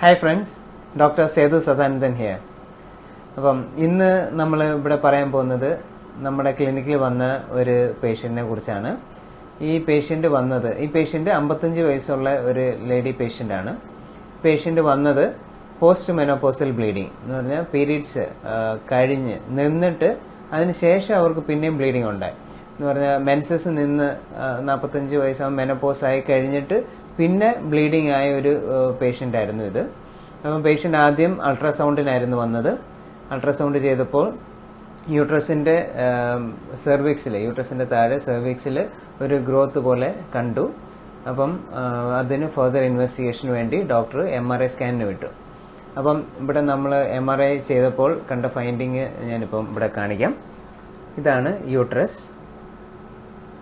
Hi friends doctor Sethu Sadanandan here അപ്പം ഇന്ന് നമ്മൾ ഇവിടെ പറയാൻ പോകുന്നത് നമ്മുടെ ക്ലിനിക്കിൽ വന്ന ഒരു പേഷ്യന്റിനെ കുറിച്ചാണ്. ഈ പേഷ്യന്റ് വന്നത് ഈ പേഷ്യന്റ് അമ്പത്തഞ്ച് വയസ്സുള്ള ഒരു ലേഡി പേഷ്യന്റാണ് പേഷ്യന്റ് വന്നത് പോസ്റ്റ് മെനോപോസൽ ബ്ലീഡിങ് എന്ന് പറഞ്ഞാൽ പീരീഡ്സ് കഴിഞ്ഞ് നിന്നിട്ട് അതിന് ശേഷം അവർക്ക് പിന്നെയും ബ്ലീഡിങ് ഉണ്ടായി. എന്ന് പറഞ്ഞാൽ മെൻസസ് നിന്ന് നാൽപ്പത്തഞ്ച് വയസ്സാകുമ്പോൾ മെനോപോസ് ആയി കഴിഞ്ഞിട്ട് പിന്നെ ബ്ലീഡിംഗ് ആയ ഒരു പേഷ്യന്റ് ആയിരുന്നു ഇത്. അപ്പം പേഷ്യന്റ് ആദ്യം അൾട്രാസൗണ്ടിനായിരുന്നു വന്നത്. അൾട്രാസൗണ്ട് ചെയ്തപ്പോൾ യൂട്രസിന്റെ സെർവിക്സിൽ യൂട്രസിന്റെ താഴെ സെർവിക്സിൽ ഒരു ഗ്രോത്ത് പോലെ കണ്ടു. അപ്പം അതിന് ഫർദർ ഇൻവെസ്റ്റിഗേഷന് വേണ്ടി ഡോക്ടർ എം ആർ ഐ സ്കാനിന് വിട്ടു. അപ്പം ഇവിടെ നമ്മൾ എം ആർ ഐ ചെയ്തപ്പോൾ കണ്ട ഫൈൻഡിങ് ഞാനിപ്പം ഇവിടെ കാണിക്കാം. ഇതാണ് യൂട്രസ്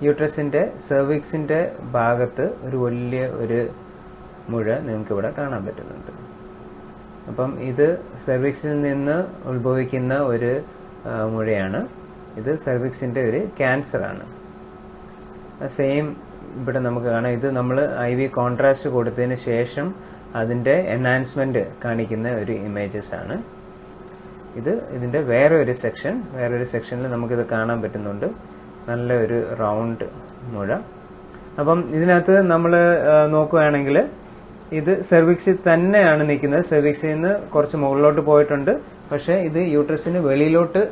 യൂട്രസിന്റെ സെർവിക്സിന്റെ ഭാഗത്ത് ഒരു വലിയ ഒരു മുഴ നിങ്ങൾക്കിവിടെ കാണാൻ പറ്റുന്നുണ്ട്. അപ്പം ഇത് സെർവിക്സിൽ നിന്ന് ഉത്ഭവിക്കുന്ന ഒരു മുഴയാണ്. ഇത് സെർവിക്സിന്റെ ഒരു ക്യാൻസറാണ്. സെയിം ഇവിടെ നമുക്ക് കാണാം. ഇത് നമ്മൾ ഐ വി കോൺട്രാസ്റ്റ് കൊടുത്തതിന് ശേഷം അതിന്റെ എൻഹാൻസ്മെന്റ് കാണിക്കുന്ന ഒരു ഇമേജസ് ആണ്. ഇത് ഇതിന്റെ വേറെ ഒരു സെക്ഷൻ വേറെ ഒരു സെക്ഷനിൽ നമുക്കിത് കാണാൻ പറ്റുന്നുണ്ട്. നല്ല ഒരു റൗണ്ട് മുഴ. അപ്പം ഇതിനകത്ത് നമ്മൾ നോക്കുകയാണെങ്കിൽ ഇത് സെർവിക്സിൽ തന്നെയാണ് നിൽക്കുന്നത്. സെർവിക്സിൽ നിന്ന് കുറച്ച് മുകളിലോട്ട് പോയിട്ടുണ്ട്. പക്ഷേ ഇത് യൂട്രസിന് വെളിയിലോട്ട്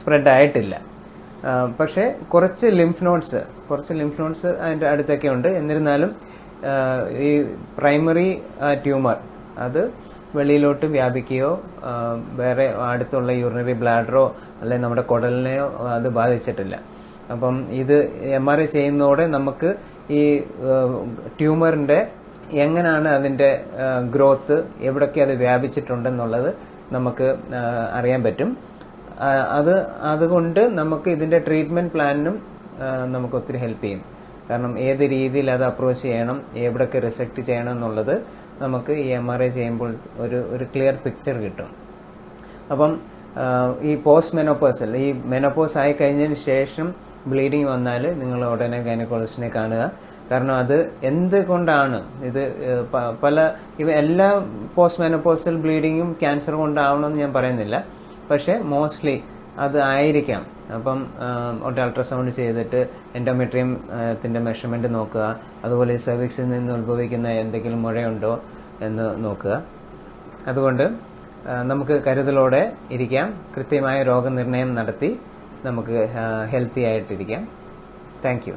സ്പ്രെഡ് ആയിട്ടില്ല. പക്ഷേ കുറച്ച് ലിംഫ് നോട്ട്സ് കുറച്ച് ലിംഫ് നോട്ട്സ് അതിന്റെ അടുത്തൊക്കെ ഉണ്ട്. എന്നിരുന്നാലും ഈ പ്രൈമറി ട്യൂമർ അത് വെളിയിലോട്ട് വ്യാപിക്കുകയോ വേറെ അടുത്തുള്ള യൂറിനറി ബ്ലാഡറോ അല്ലെങ്കിൽ നമ്മുടെ കുടലിനെയോ അത് ബാധിച്ചിട്ടില്ല. അപ്പം ഇത് എം ആർ ഐ ചെയ്യുന്നതോടെ നമുക്ക് ഈ ട്യൂമറിന്റെ എങ്ങനെയാണ് അതിന്റെ ഗ്രോത്ത് എവിടൊക്കെ അത് വ്യാപിച്ചിട്ടുണ്ടെന്നുള്ളത് നമുക്ക് അറിയാൻ പറ്റും. അത് അതുകൊണ്ട് നമുക്ക് ഇതിന്റെ ട്രീറ്റ്മെന്റ് പ്ലാനിനും നമുക്ക് ഒത്തിരി ഹെൽപ്പ് ചെയ്യും. കാരണം ഏത് രീതിയിൽ അത് അപ്രോച്ച് ചെയ്യണം എവിടൊക്കെ റിസെക്ട് ചെയ്യണം എന്നുള്ളത് നമുക്ക് ഈ എം ആർ ഐ ചെയ്യുമ്പോൾ ഒരു ഒരു ക്ലിയർ പിക്ചർ കിട്ടും. അപ്പം ഈ പോസ്റ്റ് മെനോപോസൽ ഈ മെനോപോസ് ആയി കഴിഞ്ഞതിന് ശേഷം ബ്ലീഡിങ് വന്നാൽ നിങ്ങൾ ഉടനെ ഗൈനക്കോളജിസ്റ്റിനെ കാണുക. കാരണം അത് എന്തുകൊണ്ടാണ്? ഇത് പല ഇവ എല്ലാ പോസ്റ്റ് മെനോപോസൽ ബ്ലീഡിങ്ങും ക്യാൻസർ കൊണ്ടാവണമെന്ന് ഞാൻ പറയുന്നില്ല. പക്ഷേ മോസ്റ്റ്ലി അത് ആയിരിക്കാം. അപ്പം ഒരു അൾട്രാസൗണ്ട് ചെയ്തിട്ട് എൻഡോമെട്രിയം ത്തിന്റെ മെഷർമെന്റ് നോക്കുക. അതുപോലെ സെർവിക്സിൽ നിന്ന് ഉത്ഭവിക്കുന്ന എന്തെങ്കിലും മുഴയുണ്ടോ എന്ന് നോക്കുക. അതുകൊണ്ട് നമുക്ക് കരുതലോടെ ഇരിക്കാം. കൃത്യമായ രോഗനിർണയം നടത്തി നമുക്ക് ഹെൽത്തി ആയിട്ടിരിക്കാം. താങ്ക്